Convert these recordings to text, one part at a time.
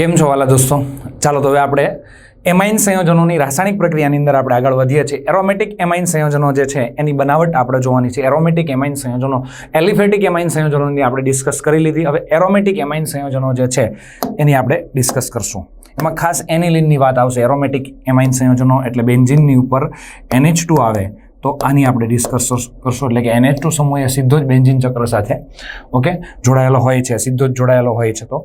કેમ છો વાલા દોસ્તો? ચાલો તો હવે આપણે એમાઇન સંયોજનોની રાસાયણિક પ્રક્રિયાની અંદર આપણે આગળ વધીએ છીએ. એરોમેટિક એમાઇન સંયોજનો જે છે, એની બનાવટ આપણે જોવાની છે. એરોમેટિક એમાઇન સંયોજનો એલિફેટિક એમાઇન સંયોજનોની આપણે ડિસ્કસ કરી લીધી. હવે એરોમેટિક એમાઇન સંયોજનો જે છે, એની આપણે ડિસ્કસ કરશું. એમાં ખાસ એનિલિનની વાત આવશે. એરોમેટિક એમાઇન સંયોજનો એટલે બેન્ઝિનની ઉપર એનએચ ટુ આવે, તો આની આપણે ડિસ્કસ કરશું. એટલે કે એનએચ ટુ સમૂહ સીધો જ બેન્ઝિન ચક્ર સાથે, ઓકે, જોડાયેલો હોય છે. સીધો જ જોડાયેલો હોય છે તો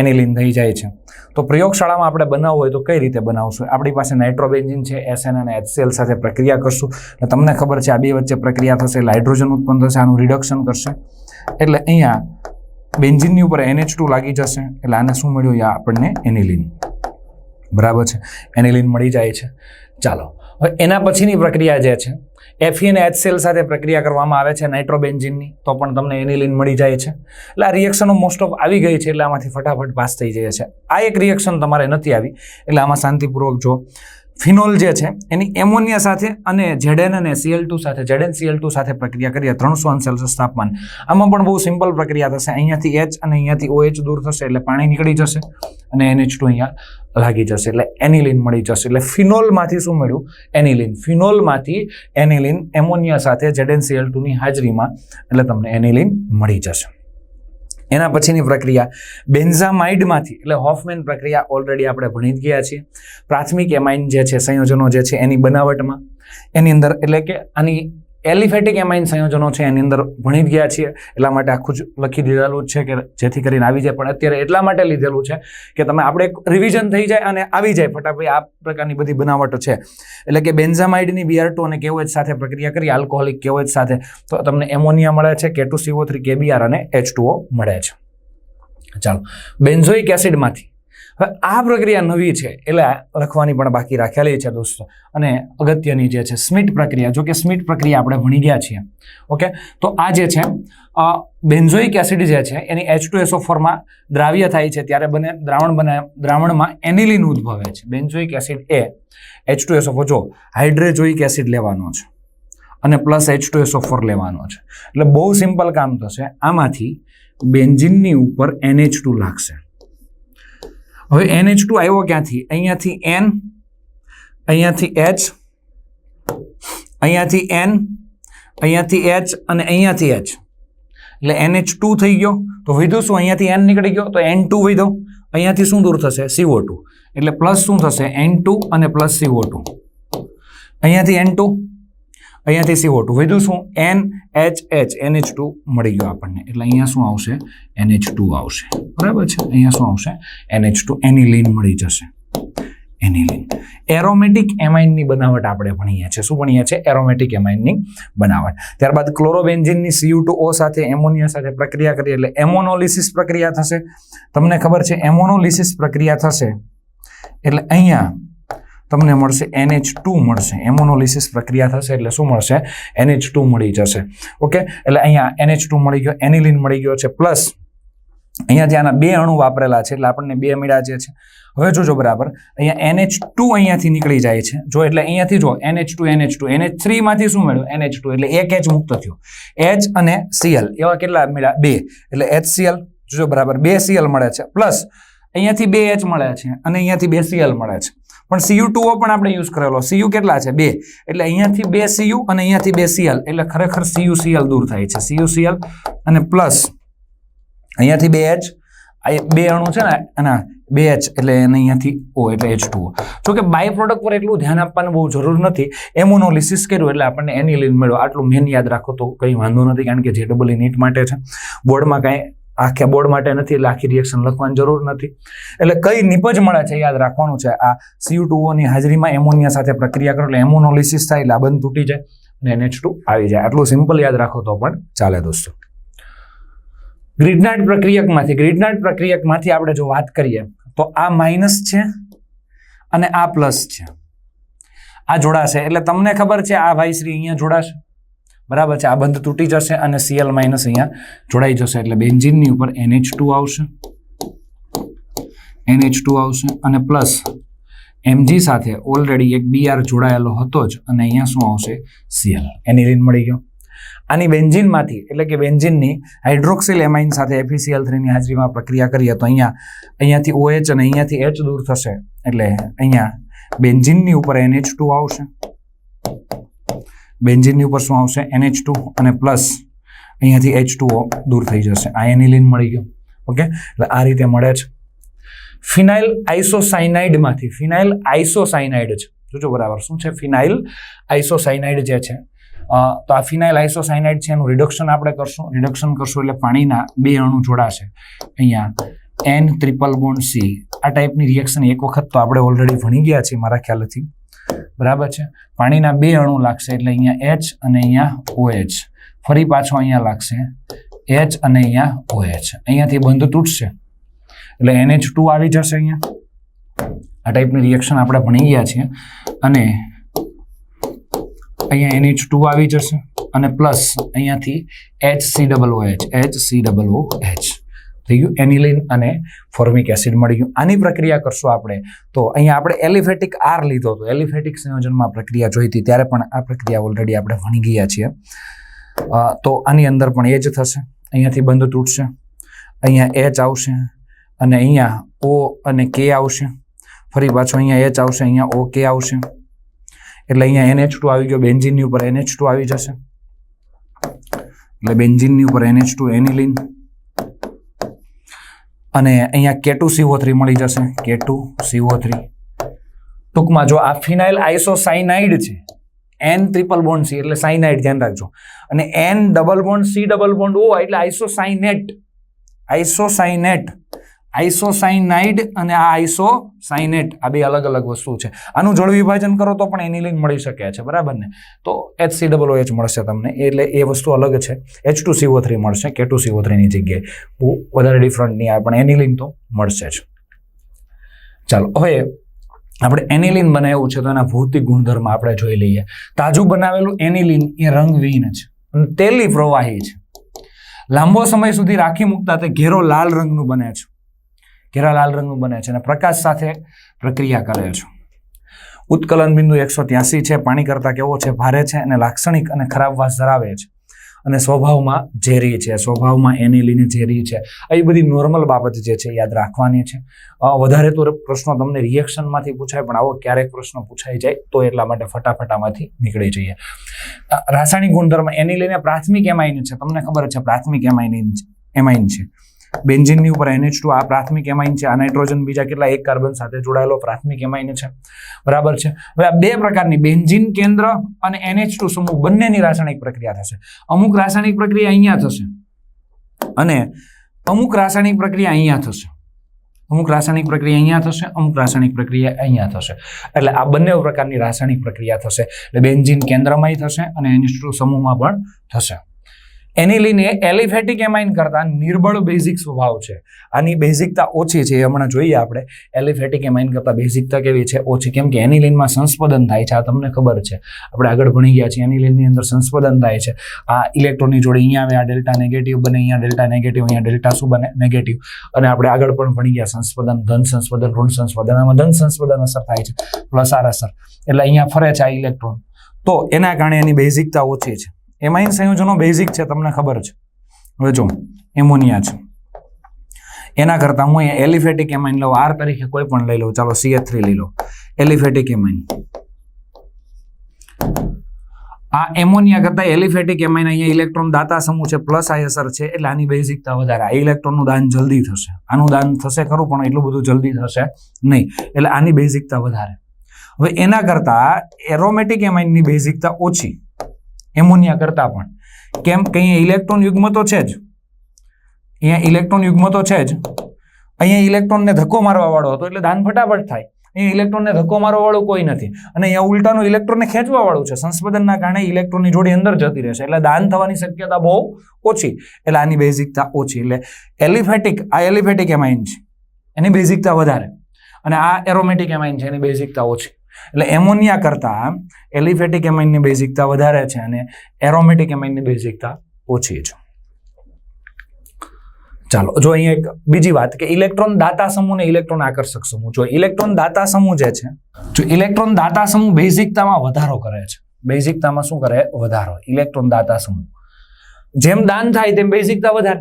એનિલિન થઈ જાય છે. તો પ્રયોગશાળામાં આપણે બનાવવું હોય તો કઈ રીતે બનાવશું? આપણી પાસે નાઇટ્રોબેન્ઝિન છે એસએન અને એચસીએલ સાથે પ્રક્રિયા કરશું. એટલે તમને ખબર છે આ બે વચ્ચે પ્રક્રિયા થશે હાઇડ્રોજન ઉત્પન્ન થશે, આનું રિડક્શન કરશે. એટલે અહીંયા બેન્ઝિનની ઉપર એનએચ ટુ લાગી જશે, એટલે આને શું મળ્યું? આપણને એનિલિન. બરાબર છે? એનિલિન મળી જાય છે. ચાલો, હવે એના પછીની પ્રક્રિયા જે છે એફી અને સેલ સાથે પ્રક્રિયા કરવામાં આવે છે નાઇટ્રોબેન્ઝિનની, તો પણ તમને એનિલિન મળી જાય છે. એટલે આ રિએક્શનો મોસ્ટ ઓફ આવી ગઈ છે, એટલે આમાંથી ફટાફટ પાસ થઈ જાય છે. આ એક રિએક્શન તમારે નથી આવી, એટલે આમાં શાંતિપૂર્વક જો ફિનોલ જે છે, એની એમોનિયા સાથે અને જેડેન અને સીએલ ટુ સાથે જેડેન સીએલ ટુ સાથે પ્રક્રિયા કરીએ, ત્રણસો અંશ સેલ્સિયસ તાપમાન આમાં પણ બહુ સિમ્પલ પ્રક્રિયા થશે. અહીંયાથી એચ અને અહીંયાથી ઓએચ દૂર થશે, એટલે પાણી નીકળી જશે અને એનએચ ટુ અહીંયા લાગી જશે, એટલે એનિલિન મળી જશે. એટલે ફિનોલમાંથી શું મળ્યું? એનિલિન. ફિનોલમાંથી એનિલિન એમોનિયા સાથે જેડેન સીએલ ટુની હાજરીમાં, એટલે તમને એનિલિન મળી જશે. એના પછીની પ્રક્રિયા બેન્ઝામાઇડમાંથી, એટલે હોફમેન પ્રક્રિયા ઓલરેડી આપણે ભણી જ ગયા છીએ. પ્રાથમિક એમાઇન જે છે, સંયોજનો જે છે, એની બનાવટમાં, એની અંદર એટલે કે આની એલિફેટિક એમાઇન સંયોજનો છે, એની અંદર ભણી ગયા છીએ. એટલા માટે આખું જ લખી દીધેલું છે કે જેથી કરીને આવી જાય. પણ અત્યારે એટલા માટે લીધેલું છે કે તમે આપણે એક રિવિઝન થઈ જાય અને આવી જાય ફટાફટ. આ પ્રકારની બધી બનાવટો છે. એટલે કે બેન્ઝામાઇડની બીઆર ટુ અને કેવોજ સાથે પ્રક્રિયા કરી, આલ્કોહોલિક કેઓએચ સાથે, તો તમને એમોનિયા મળે છે કે ટુ સીઓ થ્રી કેબીઆર અને એચ ટુઓ મળે છે. ચાલો. બેન્ઝોઇક એસિડમાંથી હવે આ પ્રક્રિયા નવી છે એટલે લખવાની પણ બાકી રાખેલી છે દોસ્તો. અને અગત્યની જે છે સ્મિટ પ્રક્રિયા, જો કે સ્મિટ પ્રક્રિયા આપણે ભણી ગયા છીએ. ઓકે? તો આ જે છે બેન્ઝોઇક એસિડ જે છે, એની એચ ટુ એસો ફોરમાં દ્રાવ્ય થાય છે, ત્યારે બને, દ્રાવણ બને, દ્રાવણમાં એનિલિન ઉદ્ભવે છે. બેન્ઝોઇક એસિડ એ એચ ટુ એસો જો હાઇડ્રેજોઇક એસિડ લેવાનો છે અને plus H two SO four લેવાનો છે. એટલે બહુ સિમ્પલ કામ થશે, આમાંથી બેન્ઝિનની ઉપર એનએચ ટુ લાગશે. હવે NH2 ટુ આવ્યો ક્યાંથી? અહીંયાથી એન અહીંયાથી એચ અહીંયાથી એન અહીંયાથી એચ અને અહીંયાથી એચ એટલે એન એચ ટુ થઈ ગયો. તો વીધું શું? અહીંયાથી એન નીકળી ગયો. તો એન ટુ વીધો. અહીંયાથી શું દૂર થશે? સીઓ ટુ એટલે પ્લસ શું થશે? એન ટુ અને પ્લસ સીઓ ટુ અહીંયાથી એન ટુ અહીંયાથી CO2 ટુ વધ્યું શું? N H H NH2 two મળી ગયો આપણને. એટલે અહીંયા શું આવશે? એનએચ ટુ આવશે. બરાબર છે? અહીંયા શું આવશે? એનએચ ટુ એનિલિન મળી જશે. એનિલિન એરોમેટિક એમાઇનની બનાવટ આપણે ભણીએ છીએ. શું ભણીએ છીએ? એરોમેટિક એમાઇનની બનાવટ. ત્યારબાદ ક્લોરોબેન્ઝિનની સીયુ ટુ ઓ સાથે એમોનિયા સાથે પ્રક્રિયા કરીએ એટલે એમોનોલિસિસ પ્રક્રિયા થશે. તમને ખબર છે? એમોનોલિસિસ પ્રક્રિયા થશે. એટલે અહીંયા તમને મળશે NH2 મળશે. એમોનોલિસિસ પ્રક્રિયા થશે એટલે શું મળશે? NH2 મળી જશે. ઓકે એટલે અહીંયા NH2 મળી ગયો એનિલિન મળી ગયો છે. પ્લસ અહીંયા જે આના બે અણુ વાપરેલા છે, એટલે આપણને બે મળ્યા જે છે. હવે જોજો બરાબર. અહીંયા NH2 અહીંયાથી નીકળી જાય છે. જો એટલે અહીંયાથી જો NH2 NH2 NH3 માંથી શું મળ્યું? NH2 એટલે એક એચ મુક્ત થયો. એચ અને સીએલ એવા કેટલા મળ્યા? બે. એટલે એચ સીએલ જોજો બરાબર. બે સીએલ મળે છે. પ્લસ અહીંયાથી બે એચ મળે છે અને અહીંયાથી બે સીએલ મળે છે. પણ સીયુ ટુઓ પણ આપણે યુઝ કરેલો. સીયુ કેટલા છે? બે. એટલે અહીંયાથી બે સીયુ અને અહીંયાથી બે સીએલ એટલે ખરેખર સીયુ સીએલ દૂર થાય છે. સીયુ સીએલ અને પ્લસ અહીંયાથી બે એચ બે અણુ છે ને, અને બે એચ એટલે એને અહીંયાથી ઓ એટલે એચ ટુઓ. જો બાય પ્રોડક્ટ પર એટલું ધ્યાન આપવાની બહુ જરૂર નથી. એમોનોલિસિસ કર્યું એટલે આપણને એનિલિન મળ્યો. આટલું મેન યાદ રાખો તો કંઈ વાંધો નથી, કારણ કે જે ડબલ નીટ માટે છે. બોર્ડમાં કાંઈ આખા બોર્ડ માટે નથી, એટલે આખી રિએક્શન લખવાની જરૂર નથી. એટલે કઈ નિપજ મળે છે યાદ રાખવાનું છે. આ સીયુ ટુઓની હાજરીમાં એમોનિયા સાથે પ્રક્રિયા કરો, એટલે એમોનોલિસિસ થાય બંધ તૂટી જાય અને એનએચ ટુ આવી જાય. આટલું સિમ્પલ યાદ રાખો તો પણ ચાલે દોસ્તો. ગ્રીડનાટ પ્રક્રિયકમાંથી ગ્રીડનાટ પ્રક્રિયકમાંથી આપણે જો વાત કરીએ, તો આ માઇનસ છે અને આ પ્લસ છે. આ જોડાશે. એટલે તમને ખબર છે આ ભાઈશ્રી અહીંયા જોડાશે. બરાબર છે? આ બંધ તૂટી જશે અને સીએલ માઇનસ અહીંયા જોડાઈ જશે. એટલે બેન્ઝિનની ઉપર એનએચ ટુ આવશે. એનએચ ટુ આવશે અને પ્લસ એમજી સાથે ઓલરેડી એક બીઆર જોડાયેલો હતો જ અને અહીંયા શું આવશે? સીએલ એનિલિન મળી ગયો. આની બેન્ઝિનમાંથી એટલે કે બેન્ઝિનની હાઇડ્રોક્સિલ એમાઇન સાથે એફીસીએલ થ્રીની હાજરીમાં પ્રક્રિયા કરીએ તો અહીંયા, અહીંયાથી ઓએચ અને અહીંયાથી એચ દૂર થશે. એટલે અહીંયા બેન્ઝિનની ઉપર એનએચ ટુ આવશે. બેન્ઝિનની ઉપર શું આવશે? એનએચ ટુ અને પ્લસ અહીંયાથી એચ ટુ દૂર થઈ જશે. આ એનિલિન મળી ગયું. ઓકે? એટલે આ રીતે મળે છે. ફિનાઇલ આઇસોસાઇનાઇડમાંથી ફિનાઇલ આઇસોસાઇનાઇડ છે. જોજો બરાબર, શું છે? ફિનાઇલ આઇસોસાઇનાઇડ જે છે તો આ ફિનાઇલ આઇસોસાઇનાઇડ છે, એનું રિડક્શન આપણે કરશું. રિડક્શન કરશું એટલે પાણીના બે અણુ જોડાશે. અહીંયા એન ટ્રિપલ બોન્ડ સી આ ટાઈપની રિએક્શન એક વખત તો આપણે ઓલરેડી ભણી ગયા છીએ, મારા ખ્યાલથી. બરાબર છે? પાણીના બે અણુ લાગશે એટલે અહીંયા એચ અને અહીંયા ઓએચ ફરી પાછો અહીંયા લાગશે એચ અને અહીંયા ઓએચ અહીંયાથી બંધ તૂટશે. એટલે એનએચ ટુ આવી જશે અહીંયા. આ ટાઈપની રિએક્શન આપણે ભણી ગયા છીએ. અને અહીંયા એનએચ ટુ આવી જશે અને પ્લસ અહીંયાથી H C double O H H C double O H થઈ ગયું એનિલિન અને ફોર્મિક એસિડ મળી ગયું આની પ્રક્રિયા કરશું આપણે. તો અહીંયા આપણે એલિફેટિક આર લીધો હતો. એલિફેટિક સંયોજનમાં પ્રક્રિયા જોઈ હતી, ત્યારે પણ આ પ્રક્રિયા ઓલરેડી આપણે ભણી ગયા છીએ. તો આની અંદર પણ એ જ થશે. અહીંયાથી બંધ તૂટશે. અહીંયા એચ આવશે અને અહીંયા ઓ અને કે આવશે. ફરી પાછો અહીંયા એચ આવશે, અહીંયા ઓ કે આવશે. એટલે અહીંયા એનએચ ટુ આવી ગયો, બેન્ઝિનની ઉપર એનએચ ટુ આવી જશે. એટલે બેન્ઝિનની ઉપર એનએચ ટુ એનિલિન. અને અહીંયા કે ટુ સીઓ થ્રી મળી જશે. કે ટુ સીઓ થ્રી ટૂંકમાં જો આ ફિનાઇલ આઇસોસાઇનાઇડ છે એન ટ્રિપલ બોન્ડ સી એટલે સાઇનાઇડ ધ્યાન રાખજો. અને N double bond C double bond O એટલે આઇસોસાઇનેટ આઇસોસાઇનેટ આઇસોસાઇનાઇડ અને આ આઈસોસાઇનેટ આ બે અલગ અલગ વસ્તુ છે. આનું જળ વિભાજન કરો તો પણ એનિલિન મળી શકે છે, બરાબર ને? તો એચ સી ડબલ એચ મળશે તમને. એટલે એ વસ્તુ અલગ છે. એચ ટુ સીઓ થ્રી મળશે, કે ટુ સીઓ થ્રીની જગ્યાએ. બહુ વધારે ડિફરન્ટ નહીં આવે, પણ એનિલિન તો મળશે જ. ચાલો, હવે આપણે એનિલિન બનાવ્યું છે તો એના ભૌતિક ગુણધર્મ આપણે જોઈ લઈએ. તાજું બનાવેલું એનિલિન એ રંગવિહીન છે અને તેલી પ્રવાહી છે. લાંબો સમય સુધી રાખી મૂકતા તે ઘેરો લાલ રંગનું બને છે. ઘેરા લાલ રંગનું બને છે અને પ્રકાશ સાથે પ્રક્રિયા કરે છે. ઉત્કલન બિંદુ એકસો ત્યાસી છે. પાણી કરતાં કેવો છે? ભારે છે અને લાક્ષણિક અને ખરાબ વાસ ધરાવે છે. અને સ્વભાવમાં ઝેરી છે. સ્વભાવમાં એનિલિન ઝેરી છે. આવી બધી નોર્મલ બાબત જે છે યાદ રાખવાની છે. વધારે તો પ્રશ્નો તમને રિએક્શનમાંથી પૂછાય, પણ આવો ક્યારેક પ્રશ્ન પૂછાઈ જાય, તો એટલા માટે ફટાફટામાંથી નીકળી જઈએ. રાસાયણિક ગુણધર્મ એની લઈને પ્રાથમિક એમાઇન છે. તમને ખબર છે પ્રાથમિક એમાઇન એમાઇન છે. બેન્ઝિનની ઉપર એનએચ ટુ આ પ્રાથમિક એમાઇન છે. આ નાઇટ્રોજન બીજા કેટલા? એક કાર્બન સાથે જોડાયેલો પ્રાથમિક એમાઇન છે. બરાબર છે? હવે આ બે પ્રકારની બેન્ઝિન કેન્દ્ર અને એનએચ ટુ સમૂહ બંનેની રાસાયણિક પ્રક્રિયા થશે. અમુક રાસાયણિક પ્રક્રિયા અહીંયા થશે અને અમુક રાસાયણિક પ્રક્રિયા અહીંયા થશે. અમુક રાસાયણિક પ્રક્રિયા અહીંયા થશે, અમુક રાસાયણિક પ્રક્રિયા અહીંયા થશે. એટલે આ બંને પ્રકારની રાસાયણિક પ્રક્રિયા થશે. એટલે બેન્ઝિન કેન્દ્રમાંય થશે અને NH2 ટુ સમૂહમાં પણ થશે. એનિલિન એ એલિફેટિક એમાઇન કરતાં નિર્બળ બેઝિક સ્વભાવ છે. આની બેઝિકતા ઓછી છે એ હમણાં જોઈએ આપણે. એલિફેટિક એમાઇન કરતાં બેઝિકતા કેવી છે? ઓછી. કેમ કે એનિલિનમાં સંસ્પદન થાય છે, આ તમને ખબર છે. આપણે આગળ ભણી ગયા છીએ એનિલિનની અંદર સંસ્પદન થાય છે. આ ઇલેક્ટ્રોનની જોડે અહીંયા આવે, આ ડેલ્ટા નેગેટિવ બને, અહીંયા ડેલ્ટા નેગેટિવ, અહીંયા ડેલ્ટા શું બને? નેગેટિવ. અને આપણે આગળ પણ ભણી ગયા, સંસ્પદન, ધન સંસ્પદન, ઋણ સંસ્પદન. આમાં ધન સંસ્પદન અસર થાય છે, પ્લસ આર અસર. એટલે અહીંયા ફરે છે આ ઇલેક્ટ્રોન. તો એના કારણે એની બેઝિકતા ઓછી છે. એમાઇન સંયોજનો બેઝિક છે, તમને ખબર છે. હવે જો એમોનિયા છે. એના કરતાં હું એલિફેટિક એમાઇન લઉં આર તરીકે કોઈ પણ લઈ લઉં. ચાલો સીએચ થ્રી લઈ લો. Aliphatic amine. આ એમોનિયા કરતાં એલિફેટિક એમાઇન અહીંયા ઇલેક્ટ્રોન દાતા સમૂહ છે, પ્લસ આયસર છે, એટલે આની બેઝિકતા વધારે. આ ઇલેક્ટ્રોનનું દાન જલ્દી થશે. આનું દાન થશે ખરું, પણ એટલું બધું જલ્દી થશે નહીં. એટલે આની બેઝિકતા વધારે. હવે એના કરતાં એરોમેટિક એમાઇનની બેઝિકતા ઓછી. એમોનિયા કરતાં પણ. કેમ કે અહીંયા ઇલેક્ટ્રોન યુગ્મ તો છે જ. અહીંયા ઇલેક્ટ્રોન યુગ્મ તો છે જ. અહીંયા ઇલેક્ટ્રોનને ધક્કો મારવા વાળો હતો એટલે દાન ફટાફટ થાય. અહીંયા ઇલેક્ટ્રોનને ધક્કો મારવા વાળું કોઈ નથી. અને અહીંયા ઉલટાનું ઇલેક્ટ્રોનને ખેંચવા વાળું છે. સંસ્પદનના કારણે ઇલેક્ટ્રોનની જોડી અંદર જતી રહેશે. એટલે દાન થવાની શક્યતા બહુ ઓછી. એટલે આની બેઝિકતા ઓછી. એટલે એલિફેટિક, આ એલિફેટિક એમાઇન છે. એની બેઝિકતા વધારે. અને આ એરોમેટિક એમાઇન છે. એની બેઝિકતા ઓછી. એટલે એમોનિયા કરતાં એલિફેટિક એમાઇનની બેઝિકતા વધારે છે અને એરોમેટિક એમાઇનની બેઝિકતા ઓછી છે. ચાલો, જો અહીંયા એક બીજી વાત કે ઇલેક્ટ્રોન દાતા સમૂહ ને ઇલેક્ટ્રોન આકર્ષક સમૂહ. જો ઇલેક્ટ્રોન દાતા સમૂહ જે છે, જો ઇલેક્ટ્રોન દાતા સમૂહ બેઝિકતામાં વધારો કરે છે, બેઝિકતામાં શું કરે? વધારો. ઇલેક્ટ્રોન દાતા સમૂહ. જેમ દાન થાય તેમ બેઝિકતા વધારે.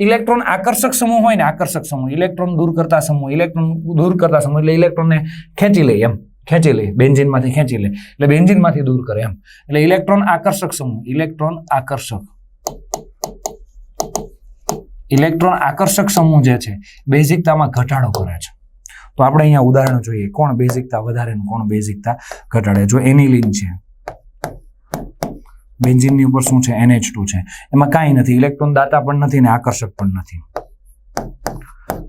ઇલેક્ટ્રોન આકર્ષક સમૂહ હોય ને આકર્ષક સમૂહ. ઇલેક્ટ્રોન દૂર કરતા સમૂહ. ઇલેક્ટ્રોન દૂર કરતા સમૂહ એટલે ઇલેક્ટ્રોનને ખેંચી લે એમ. ખેંચી લે, બેન્ઝિનમાંથી ખેંચી લે. એટલે બેન્ઝિનમાંથી દૂર કરે એમ. એટલે ઇલેક્ટ્રોન આકર્ષક સમૂહ ઇલેક્ટ્રોન આકર્ષક. ઇલેક્ટ્રોન આકર્ષક સમૂહ જે છે, બેઝિકતામાં ઘટાડો કરે છે. તો આપણે અહીંયા ઉદાહરણ જોઈએ, કોણ બેઝિકતા વધારે કોણ બેઝિકતા ઘટાડે? જો એનિલિન છે, બેન્ઝિનની ઉપર શું છે? NH2 છે. એમાં કાંઈ નથી, ઇલેક્ટ્રોન દાતા પણ નથી ને આકર્ષક પણ નથી.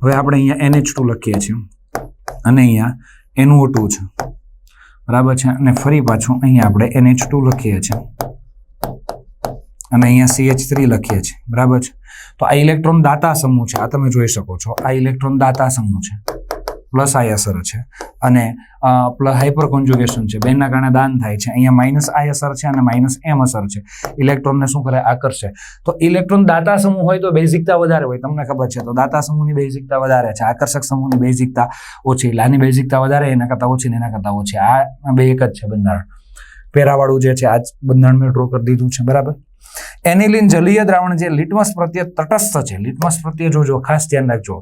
હવે આપણે અહીંયા NH2 લખીએ છીએ. અને અહીંયા NO2 છે. બરાબર છે? અને ફરી પાછું અહીંયા આપણે NH2 લખીએ છીએ. અને અહીંયા CH3 લખીએ છીએ. બરાબર છે? તો આ ઇલેક્ટ્રોન દાતા સમૂહ છે. આ તમે જોઈ શકો છો. આ ઇલેક્ટ્રોન દાતા સમૂહ છે. પ્લસ આઈ અસર છે. અને પ્લસ હાઇપર કોન્જ્યુગેશન છે. બેનના કારણે દાન થાય છે. અહીંયા માઇનસ આઈ અસર છે અને માઇનસ એમ અસર છે. ઇલેક્ટ્રોનને શું કરે? આકર્ષે તો ઇલેક્ટ્રોન દાતા સમૂહ હોય તો બેઝિકતા વધારે હોય. તમને ખબર છે. તો દાતા સમૂહની બેઝિકતા વધારે છે. આકર્ષક સમૂહની બેઝિકતા ઓછી. એટલે આની બેઝિકતા વધારે, એના કરતાં ઓછી ને એના કરતાં ઓછી. આ બે એક જ છે બંધારણ. પેરાવાળું જે છે આ બંધારણ મેં ડ્રો કરી દીધું છે. બરાબર? એનિલિન જલીય દ્રાવણ જે લિટમસ પ્રત્યે તટસ્થ છે. લિટમસ પ્રત્યે જોજો, ખાસ ધ્યાન રાખજો.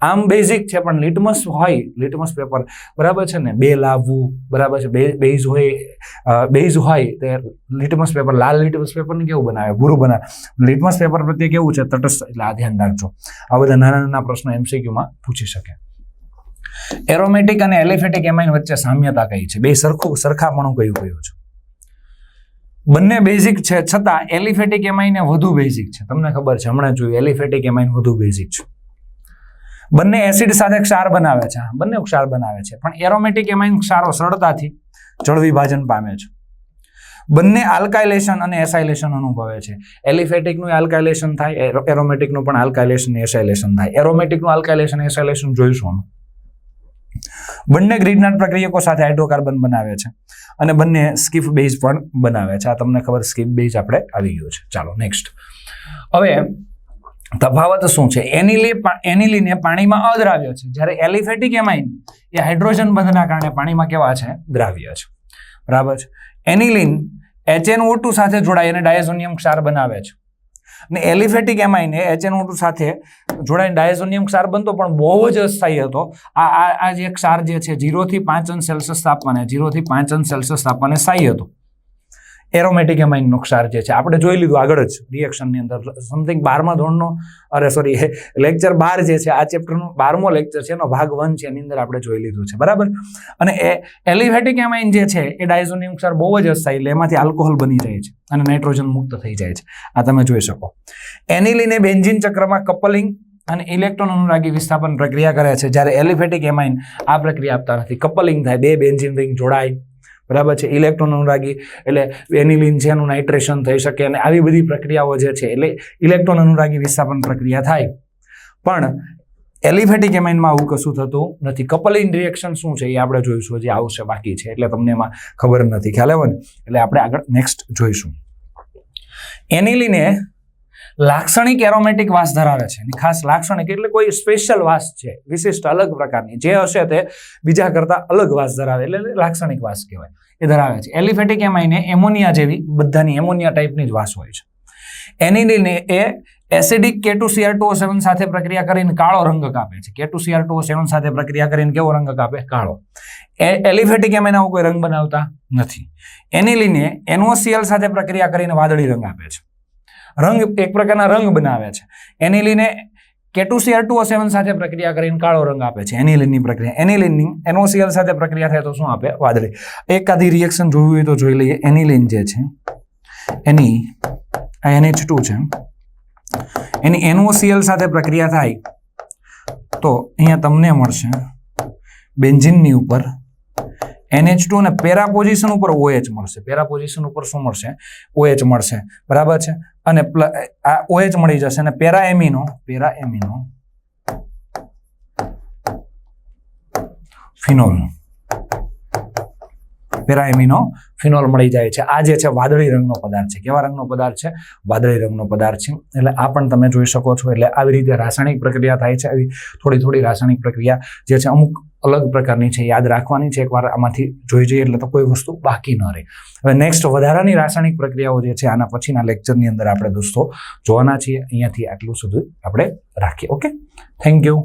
આમ બેઝિક છે, પણ લિટમસ હોય લિટમસ પેપર બરાબર છે ને? બે લાવવું, બરાબર છે? બેઝ હોય બેઝ હોય, તે લિટમસ પેપર લાલ લિટમસ પેપરને કેવું બનાવે? ભૂરું બનાવે. લિટમસ પેપર પ્રત્યે કેવું છે? તટસ્થ, એટલે આ ધ્યાન રાખજો. આ બધા નાના નાના પ્રશ્નો એમસીક્યુમાં પૂછી શકે. એરોમેટિક અને એલિફેટિક એમાઇન વચ્ચે સામ્યતા કઈ છે? બે સરખું સરખાપણું કયું કયું છે? બંને બેઝિક છે, છતાં એલિફેટિક એમાઇન વધુ બેઝિક છે. તમને ખબર છે, હમણાં જોયું એલિફેટિક એમાઇન વધુ બેઝિક છે. બંને એસિડ સાથે ક્ષાર બનાવે છે. બંને ક્ષાર બનાવે છે. પણ એરોમેટિક એમાઇન ક્ષારો સરળતાથી જળ વિભાજન પામે છે. બંને આલ્કાઇલેશન અને એસાઇલેશન અનુભવે છે. એલિફેટિકનું આલ્કાઇલેશન થાય એરોમેટિકનું પણ આલ્કાઇલેશન એસાઇલેશન થાય. એરોમેટિકનું આલ્કાઇલેશન એસાઇલેશન જોઈશું બંને ગ્રીડનાટ પ્રક્રિયકો સાથે હાઇડ્રોકાર્બન બનાવે છે અને બંને સ્કીફ બેઝ પણ બનાવે છે. આ તમને ખબર સ્કીફ બેઝ આપણે આવી ગયું છે. ચાલો નેક્સ્ટ હવે તફાવત શું છે? એનિલી એનિલીને પાણીમાં અદ્રાવ્ય છે. જ્યારે એલિફેટિક એમાઇન એ હાઇડ્રોજન બંધના કારણે પાણીમાં કેવા છે? દ્રાવ્ય છે. બરાબર છે. એનિલિન HNO2 ટુ સાથે જોડાઈને ડાયઝોનિયમ ક્ષાર બનાવે છે. અને એલિફેટિક એમાઇન એ HNO2 ટુ સાથે જોડાઈને ડાયઝોનિયમ ક્ષાર બનતો પણ બહુ જ અસ્થાયી હતો. આ આ જે ક્ષાર જે છે જીરોથી પાંચ અંશ સેલ્સિયસ તાપમાને જીરોથી પાંચ અંશ સેલ્સિયસ તાપમાને સ્થાયી હતો. એરોમેટિક એમાઇનનો ક્ષાર જે છે. આપણે જોઈ લીધું આગળ જ રિએક્શનની અંદર. સમથિંગ બારમા ધોરણનો, અરે સોરી લેક્ચર બાર જે છે, આ ચેપ્ટરનો બારમો લેક્ચર છે, એનો ભાગ વન છે, એની અંદર આપણે જોઈ લીધું છે. બરાબર? અને એ એલિફેટિક એમાઇન જે છે, એ ડાયઝોનિયમ ક્ષાર બહુ જ અસ્થાયી એમાંથી આલ્કોહોલ બની જાય છે અને નાઇટ્રોજન મુક્ત થઈ જાય છે. આ તમે જોઈ શકો. એનિલીને બેન્ઝિન ચક્રમાં કપલિંગ અને ઇલેક્ટ્રોન અનુરાગી વિસ્થાપન પ્રક્રિયા કરે છે. જ્યારે એલિફેટિક એમાઇન આ પ્રક્રિયા આપતા નથી. કપલિંગ થાય, બે બેન્ઝિન રિંગ જોડાય બરાબર છે? ઇલેક્ટ્રોન અનુરાગી એટલે એનિલિન છે એનું નાઇટ્રેશન થઈ શકે અને આવી બધી પ્રક્રિયાઓ જે છે, એટલે ઇલેક્ટ્રોન અનુરાગી વિસ્થાપન પ્રક્રિયા થાય. પણ એલિફેટિક એમાઇનમાં આવું કશું થતું નથી. કપલિંગ રિએક્શન શું છે એ આપણે જોઈશું, હજી આવશે બાકી છે, એટલે તમને એમાં ખબર નથી. ખ્યાલ આવે ને? એટલે આપણે આગળ નેક્સ્ટ જોઈશું. એનિલિને લાક્ષણિક એરોમેટિક વાસ ધરાવે છે. ખાસ લાક્ષણિક એટલે કોઈ સ્પેશિયલ વાસ છે, વિશિષ્ટ અલગ પ્રકારની. જે હશે તે બીજા કરતાં અલગ વાસ ધરાવે એટલે લાક્ષણિક વાસ કહેવાય. એ ધરાવે છે. એલિફેટિક એમાઈને એમોનિયા જેવી બધાની એમોનિયા ટાઈપની જ વાસ હોય છે. એનિલિન એ acidic K two Cr two seven સાથે પ્રક્રિયા કરીને કાળો રંગ કાપે છે. કે ટુ સીઆર ટુ સેવન સાથે પ્રક્રિયા કરીને કેવો રંગ કાપે? કાળો. એલિફેટિક આવો કોઈ રંગ બનાવતા નથી. એનિલિને એનઓસીએલ સાથે પ્રક્રિયા કરીને વાદળી રંગ આપે છે. રંગ એક પ્રકારના રંગ બનાવે છે. એનિલિને કેટુસીઆર ટુ સેવન સાથે પ્રક્રિયા કરીને કાળો રંગ આપે છે. એનિલિનની પ્રક્રિયા. એનિલિનની એનઓસીએલ સાથે પ્રક્રિયા થાય તો શું આપે? વાદળી. એકાદી રિએક્શન જોયું હોય તો જોઈ લઈએ. એનિલિન જે છે, એની આ એનએચ ટુ છે, એની એનઓસીએલ સાથે પ્રક્રિયા થાય તો અહીંયા તમને મળશે બેન્ઝિનની ઉપર એનએચ ટુ અને પેરા પોઝિશન ઉપર ઓએચ મળશે. પેરા પોઝિશન ઉપર શું મળશે? ઓએચ મળશે. બરાબર છે? અને આ ઓએચ મળી જશે અને para amino para amino phenol. Para amino phenol મળી જાય છે. આ જે છે વાદળી રંગનો પદાર્થ છે. કેવા રંગનો પદાર્થ છે? વાદળી રંગનો પદાર્થ છે. એટલે આ પણ તમે જોઈ શકો છો. એટલે આવી રીતે રાસાયણિક પ્રક્રિયા થાય છે. આવી થોડી થોડી રાસાયણિક પ્રક્રિયા જે છે અમુક અલગ પ્રકારની છે, યાદ રાખવાની છે, એકવાર આમાંથી જોઈ જઈએ એટલે તો કોઈ વસ્તુ બાકી ન રહે. હવે નેક્સ્ટ વધારાની રાસાયણિક પ્રક્રિયાઓ જે છે, આના પછીના લેક્ચરની અંદર આપણે દોસ્તો જોવાના છીએ. અહીંયાથી આટલું સુધી આપણે રાખીએ ઓકે થેન્ક યુ